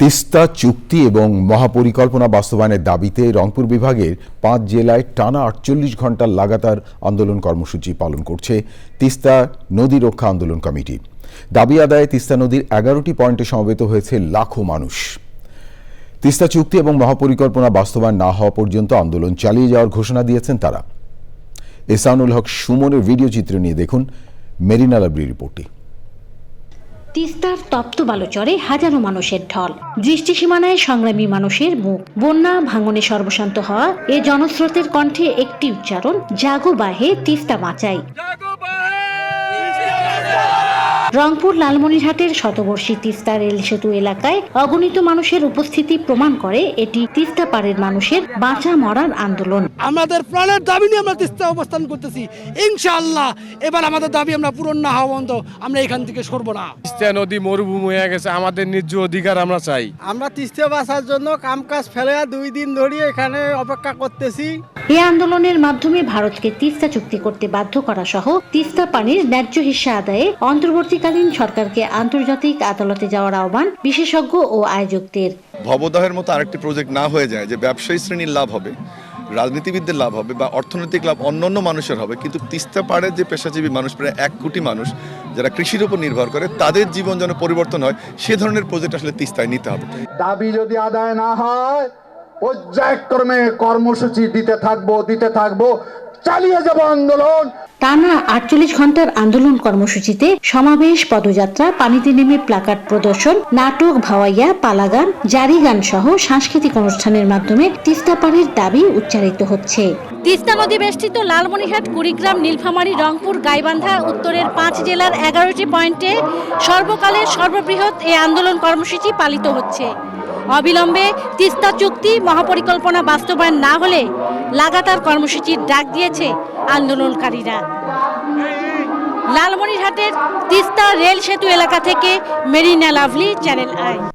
তিস্তা চুক্তি এবং মহাপরিকল্পনা বাস্তবায়নের দাবিতে রংপুর বিভাগের পাঁচ জেলায় টানা আটচল্লিশ ঘণ্টার লাগাতার আন্দোলন কর্মসূচি পালন করছে তিস্তা নদী রক্ষা আন্দোলন কমিটি। দাবি আদায়ে তিস্তা নদীর এগারোটি পয়েন্টে সমবেত হয়েছে লাখো মানুষ। তিস্তা চুক্তি এবং মহাপরিকল্পনা বাস্তবায়ন না হওয়া পর্যন্ত আন্দোলন চালিয়ে যাওয়ার ঘোষণা দিয়েছেন তারা। এসানুল হক সুমনের ভিডিও চিত্র নিয়ে দেখুন, মেরিনা লাবরি রিপোর্টটি তিস্তার তপ্ত বালুচরে হাজারো মানুষের ঢল। দৃষ্টি সীমানায় সংগ্রামী মানুষের মুখ। বন্যা ভাঙনে সর্বশান্ত হওয়া এ জনস্রোতের কণ্ঠে একটি উচ্চারণ, জাগো বাহে তিস্তা বাঁচাই। রংপুর লালমনিরহাটের শতবর্ষী তিস্তা রেল সেতু এলাকায় অগণিত মানুষের উপস্থিতি প্রমাণ করে এটি তিস্তা পাড়ের মানুষের বাঁচা মরার আন্দোলন। আমাদের প্রাণের দাবি নিয়ে আমরা তিস্তা অবস্থান করতেছি। ইনশাআল্লাহ এবার আমাদের দাবি আমরা পূরণ না হওয়া পর্যন্ত আমরা এখান থেকে সরবো না। তিস্তা নদী মরুভূমি হয়ে গেছে আমাদের ন্যায্য অধিকার আমরা চাই। আমরা তিস্তা বাঁচার জন্য কাম কাজ ফেলে দুই দিন ধরে এখানে অপেক্ষা করতেছি। এ আন্দোলনের মাধ্যমে ভারতকে তিস্তা চুক্তি করতে বাধ্য করা সহ তিস্তা পানির ন্যায্য হিস্সা আদায়ে অন্তর্বর্তীকালীন সরকারকে আন্তর্জাতিক আদালতে যাওয়ার আহ্বান বিশেষজ্ঞ ও আয়োজকদের। ভবদহের মতো আরেকটি প্রজেক্ট না হয়ে যায় যে ব্যবসায়ী শ্রেণির লাভ হবে রাজনীতিবিদদের লাভ হবে বা অর্থনৈতিক লাভ অন্যান্য মানুষের হবে কিন্তু তিস্তা পাড়ের যে পেশাজীবী মানুষ প্রায় এক কোটি মানুষ যারা কৃষির উপর নির্ভর করে তাদের জীবন যেন পরিবর্তন হয় সে ধরনের প্রজেক্ট আসলে তিস্তায় নিতে হবে। দাবি যদি আদায় না হয় পর্যায়ক্রমে কর্মসূচি দিতে থাকব দিতে থাকব। চালিয়ে যাব আন্দোলন। টানা আটচল্লিশ ঘণ্টার আন্দোলন কর্মসূচিতে সমাবেশ পদযাত্রা পানিতে নেমে প্লাকার্ড প্রদর্শন নাটক ভাওয়াইয়া পালাগান জারি গান সহ সাংস্কৃতিক অনুষ্ঠানের মাধ্যমে তিস্তা পাড়ের দাবি উচ্চারিত হচ্ছে। তিস্তা নদী বেষ্টিত লালমনিরহাট কুড়িগ্রাম নীলফামারী রংপুর গাইবান্ধা উত্তরের পাঁচ জেলার এগারোটি পয়েন্টে সর্বকালের সর্ববৃহৎ এই আন্দোলন কর্মসূচি পালিত হচ্ছে। অবিলম্বে তিস্তা চুক্তি, মহাপরিকল্পনা বাস্তবায়ন না হলে লাগাতার কর্মসূচির ডাক দিয়েছে আন্দোলনকারীরা। লালমনিরহাটের তিস্তা রেল সেতু এলাকা থেকে মেরিনা লাভলি, চ্যানেল আই।